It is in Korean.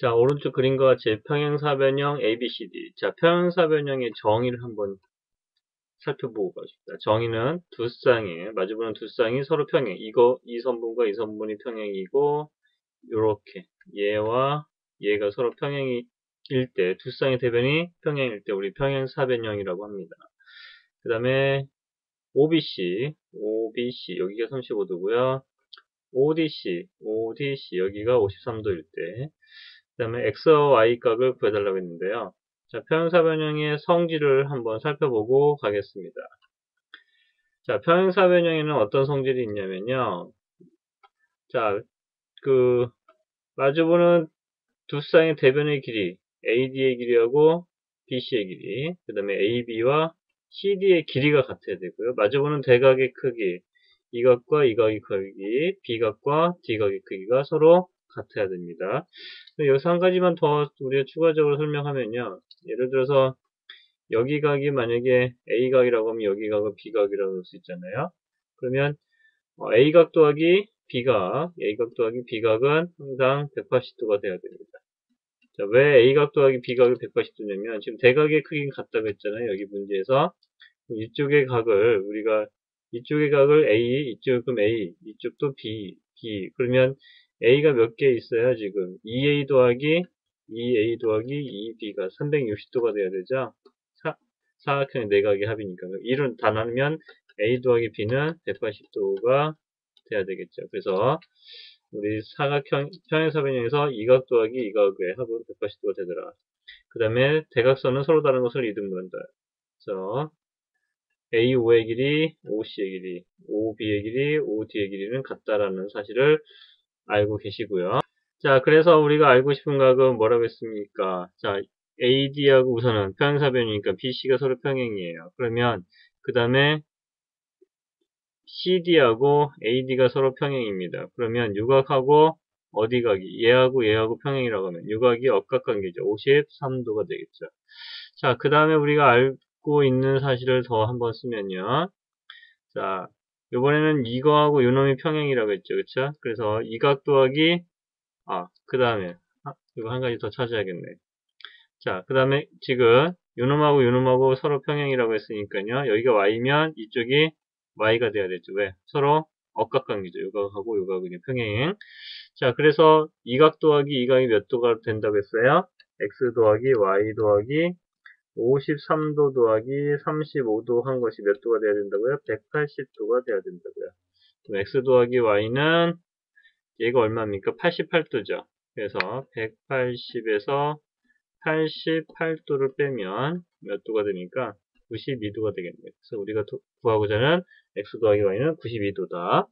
자, 오른쪽 그림과 같이 평행사변형 ABCD. 자, 평행사변형의 정의를 한번 살펴보고 가십니다. 정의는 두 쌍이에요. 마주보는 두 쌍이 서로 평행. 이거, 이 선분과 이 선분이 평행이고, 요렇게. 얘와 얘가 서로 평행일 때, 두 쌍의 대변이 평행일 때, 우리 평행사변형이라고 합니다. 그 다음에, OBC, OBC, 여기가 35도고요. ODC, ODC, 여기가 53도일 때, 그 다음에 x와 y 값을 구해달라고 했는데요. 자, 평행사 변형의 성질을 한번 살펴보고 가겠습니다. 자, 평행사 변형에는 어떤 성질이 있냐면요. 자, 그, 마주보는 두 쌍의 대변의 길이, AD의 길이하고 BC의 길이, 그 다음에 AB와 CD의 길이가 같아야 되고요. 마주보는 대각의 크기, 이 각과 이 각의 크기, B각과 D각의 크기가 서로 같아야 됩니다. 여기서 한 가지만 더 우리가 추가적으로 설명하면요. 예를 들어서 여기 각이 만약에 A각이라고 하면 여기 각은 B각이라고 할 수 있잖아요. 그러면 어, A각 더하기 B각, A각 더하기 B각은 항상 180도가 돼야 됩니다. 자, 왜 A각 더하기 B각이 180도냐면 지금 대각의 크기가 같다고 했잖아요. 여기 문제에서 이쪽의 각을 우리가 이쪽의 각을 A, 이쪽 은 A, 이쪽도 B, B 그러면 a가 몇 개 있어요 지금 2a 더하기 2a 더하기 2b가 360도가 돼야 되죠? 사, 사각형의 내각의 합이니까. 이런 다 나누면 a 더하기 b는 180도가 돼야 되겠죠. 그래서 우리 사각형 평행사변형에서 이각 더하기 이각의 합은 180도가 되더라. 그 다음에 대각선은 서로 다른 것을 이등분한다. 그래서 A5의 길이, OC의 길이, OB의 길이, OD의 길이는 같다라는 사실을 알고 계시고요. 자, 그래서 우리가 알고 싶은 각은 뭐라고 했습니까? 자, AD하고 우선은 평행사변이니까 BC가 서로 평행이에요. 그러면 그 다음에 CD하고 AD가 서로 평행입니다. 그러면 유각하고 어디 각이 얘하고 얘하고 평행이라고 하면 유각이 억각관계죠. 53도가 되겠죠. 자, 그 다음에 우리가 알고 있는 사실을 더 한번 쓰면요. 자, 이번에는 이거하고 요놈이 평행이라고 했죠. 그쵸? 그래서 이각 더하기 아, 그 다음에 아, 이거 한 가지 더 찾아야겠네. 자, 그 다음에 지금 요놈하고 요놈하고 서로 평행이라고 했으니까요. 여기가 y면 이쪽이 y가 돼야 되죠. 왜? 서로 억각관계죠. 요각하고 요각은 평행. 자, 그래서 이각 더하기 이 각이 몇 도가 된다고 했어요? x 더하기 y 더하기 53도 더하기 35도 한 것이 몇 도가 돼야 된다고요? 180도가 돼야 된다고요. 그럼 x 더하기 y는 얘가 얼마입니까? 88도죠. 그래서 180에서 88도를 빼면 몇 도가 되니까 92도가 되겠네요. 그래서 우리가 구하고자 하는 x 더하기 y는 92도다.